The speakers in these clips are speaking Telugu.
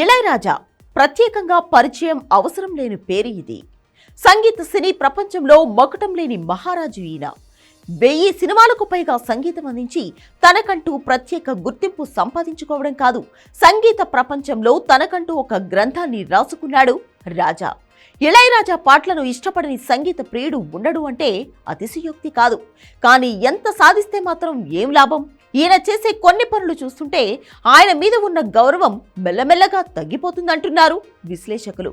ఇళయరాజా ప్రత్యేకంగా పరిచయం అవసరం లేని పేరు ఇది. సంగీత సినీ ప్రపంచంలో మకుటం లేని మహారాజు ఈయన. వెయ్యి సినిమాలకు పైగా సంగీతం అందించి తనకంటూ ప్రత్యేక గుర్తింపు సంపాదించుకోవడం కాదు సంగీత ప్రపంచంలో తనకంటూ ఒక గ్రంథాన్ని రాసుకున్నాడు రాజా. ఇళయరాజా పాటలను ఇష్టపడని సంగీత ప్రియుడు ఉండడు అంటే అతిశయోక్తి కాదు. కానీ ఎంత సాధిస్తే మాత్రం ఏం లాభం? ఈయన చేసే కొన్ని పనులు చూస్తుంటే ఆయన మీద ఉన్న గౌరవం మెల్లమెల్లగా తగ్గిపోతుందంటున్నారు విశ్లేషకులు.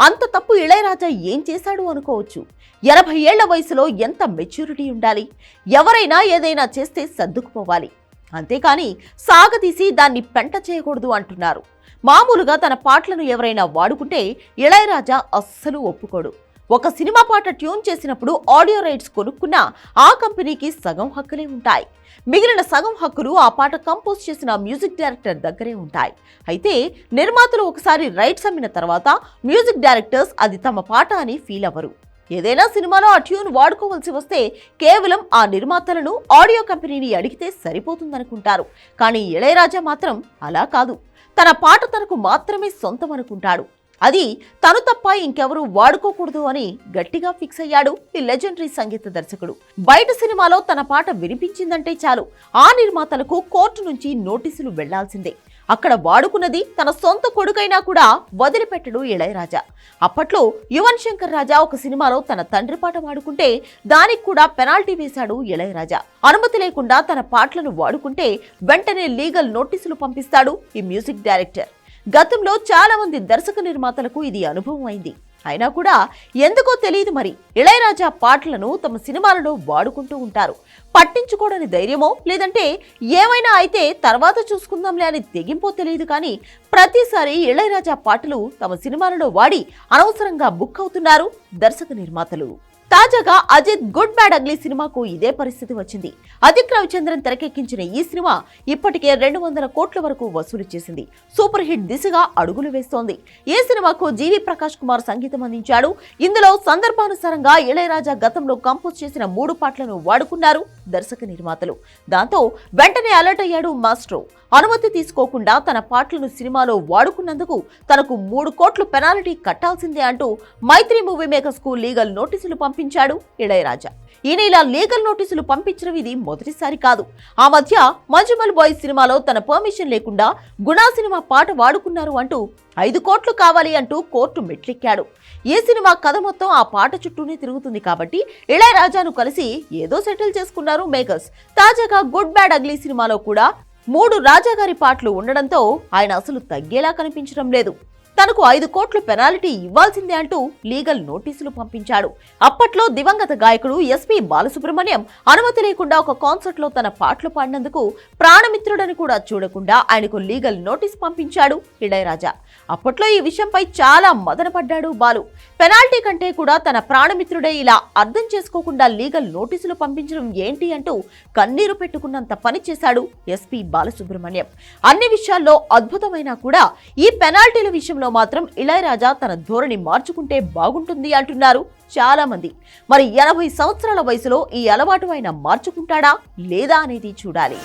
అంత తప్పు ఇళయరాజా ఏం చేశాడు అనుకోవచ్చు. ఎనభై ఏళ్ళ వయసులో ఎంత మెచ్యూరిటీ ఉండాలి? ఎవరైనా ఏదైనా చేస్తే సర్దుకుపోవాలి. అంతేకాని సాగదీసి దాన్ని పెంట చేయకూడదు అంటున్నారు. మామూలుగా తన పాటలను ఎవరైనా వాడుకుంటే ఇళయరాజా అస్సలు ఒప్పుకోడు. ఒక సినిమా పాట ట్యూన్ చేసినప్పుడు ఆడియో రైట్స్ కొనుక్కున్నా ఆ కంపెనీకి సగం హక్కులే ఉంటాయి. మిగిలిన సగం హక్కులు ఆ పాట కంపోజ్ చేసిన మ్యూజిక్ డైరెక్టర్ దగ్గరే ఉంటాయి. అయితే నిర్మాతలు ఒకసారి రైట్స్ అమ్మిన తర్వాత మ్యూజిక్ డైరెక్టర్స్ అది తమ పాట అని ఫీల్ అవ్వరు. ఏదైనా సినిమాలో ఆ ట్యూన్ వాడుకోవాల్సి వస్తే కేవలం ఆ నిర్మాతలను ఆడియో కంపెనీని అడిగితే సరిపోతుందనుకుంటారు. కానీ ఇళయరాజా మాత్రం అలా కాదు. తన పాట తనకు మాత్రమే సొంతం అనుకుంటాడు. అది తను తప్ప ఇంకెవరూ వాడుకోకూడదు అని గట్టిగా ఫిక్స్ అయ్యాడు ఈ లెజెండరీ సంగీత దర్శకుడు. బయట సినిమాలో తన పాట వినిపించిందంటే చాలు. ఆ నిర్మాతలకు కోర్టు నుంచి నోటీసులు వెళ్ళాల్సిందే. అక్కడ వాడుకున్నది తన సొంత కొడుకైనా కూడా వదిలిపెట్టడు ఇళయరాజా. అప్పట్లో యువన్ శంకర్ రాజా ఒక సినిమాలో తన తండ్రి పాట వాడుకుంటే దానికి కూడా పెనాల్టీ వేశాడు ఇళయరాజా. అనుమతి లేకుండా తన పాటలను వాడుకుంటే వెంటనే లీగల్ నోటీసులు పంపిస్తాడు ఈ మ్యూజిక్ డైరెక్టర్. గతంలో చాలా మంది దర్శక నిర్మాతలకు ఇది అనుభవం అయింది. అయినా కూడా ఎందుకో తెలియదు మరి. ఇళయరాజా పాటలను తమ సినిమాలలో వాడుకుంటూ ఉంటారు. పట్టించుకోవడని ధైర్యమో లేదంటే ఏమైనా అయితే తర్వాత చూసుకుందాంలే అని తెగింపో తెలియదు కానీ ప్రతిసారి ఇళయరాజా పాటలు తమ సినిమాలలో వాడి అనవసరంగా బుక్ అవుతున్నారు దర్శక నిర్మాతలు. తాజాగా అజిత్ గుడ్ బ్యాడ్ అగ్లీ సినిమాకు ఇదే పరిస్థితి వచ్చింది. అజిత్ రవిచంద్రన్ తెరకెక్కించిన ఈ సినిమా ఇప్పటికే రెండు వందల కోట్ల వరకు వసూలు చేసింది. సూపర్ హిట్ దిశగా అడుగులు వేస్తోంది. ఈ సినిమాకు జీవి ప్రకాష్ కుమార్ సంగీతం అందించాడు? ఇందులో సందర్భానుసారంగా ఇళయరాజా గతంలో కంపోజ్ చేసిన మూడు పాటలను వాడుకున్నారు. దర్శక నిర్మాతలు. దాంతో వెంటనే అలర్ట్ అయ్యాడు మాస్ట్రో. అనుమతి తీసుకోకుండా తన పాటలను సినిమాలో వాడుకున్నందుకు తనకు మూడు కోట్లు పెనాల్టీ కట్టాల్సిందే అంటూ మైత్రి మూవీ మేకర్స్కు లీగల్ నోటీసులు పంపించాడు ఇళయరాజా. ఈయన ఇలా లీగల్ నోటీసులు పంపించడం ఇది మొదటిసారి కాదు. ఆ మధ్య మంజుమల్ బాయ్ సినిమాలో తన పర్మిషన్ లేకుండా గుణా సినిమా పాట వాడుకున్నారు అంటూ ఐదు కోట్లు కావాలి అంటూ కోర్టు మెట్లెక్కాడు. ఏ సినిమా కథ మొత్తం ఆ పాట చుట్టూనే తిరుగుతుంది కాబట్టి ఇళయరాజాను కలిసి ఏదో సెటిల్ చేసుకున్నారు. మేకర్స్ తాజాగా గుడ్ బ్యాడ్ అగ్లీ సినిమాలో కూడా మూడు రాజాగారి పాటలు ఉండడంతో ఆయన అసలు తగ్గేలా కనిపించడం లేదు. తనకు ఐదు కోట్లు పెనాల్టీ ఇవ్వాల్సిందే అంటూ లీగల్ నోటీసులు పంపించాడు. అప్పట్లో దివంగత గాయకుడు ఎస్పి బాలసుబ్రహ్మణ్యం అనుమతి లేకుండా ఒక కాన్సర్ట్లో తన పాటలు పాడినందుకు ప్రాణమిత్రుడని కూడా చూడకుండా ఆయనకు లీగల్ నోటీస్ పంపించాడు ఇళయరాజా. అప్పట్లో ఈ విషయంపై చాలా మదనపడ్డాడు బాలు. పెనాల్టీ కంటే కూడా తన ప్రాణమిత్రుడే ఇలా అర్థం చేసుకోకుండా లీగల్ నోటీసులు పంపించడం ఏంటి అంటూ కన్నీరు పెట్టుకున్నంత పని చేశాడు ఎస్పి బాలసుబ్రహ్మణ్యం. అన్ని విషయాల్లో అద్భుతమైనా కూడా ఈ పెనాల్టీల విషయంలో మాత్రం ఇళయరాజా తన ధోరణి మార్చుకుంటే బాగుంటుంది అంటున్నారు చాలా మంది మరి ఎనభై సంవత్సరాల వయసులో ఈ అలవాటు ఆయన మార్చుకుంటాడా లేదా అనేది చూడాలి.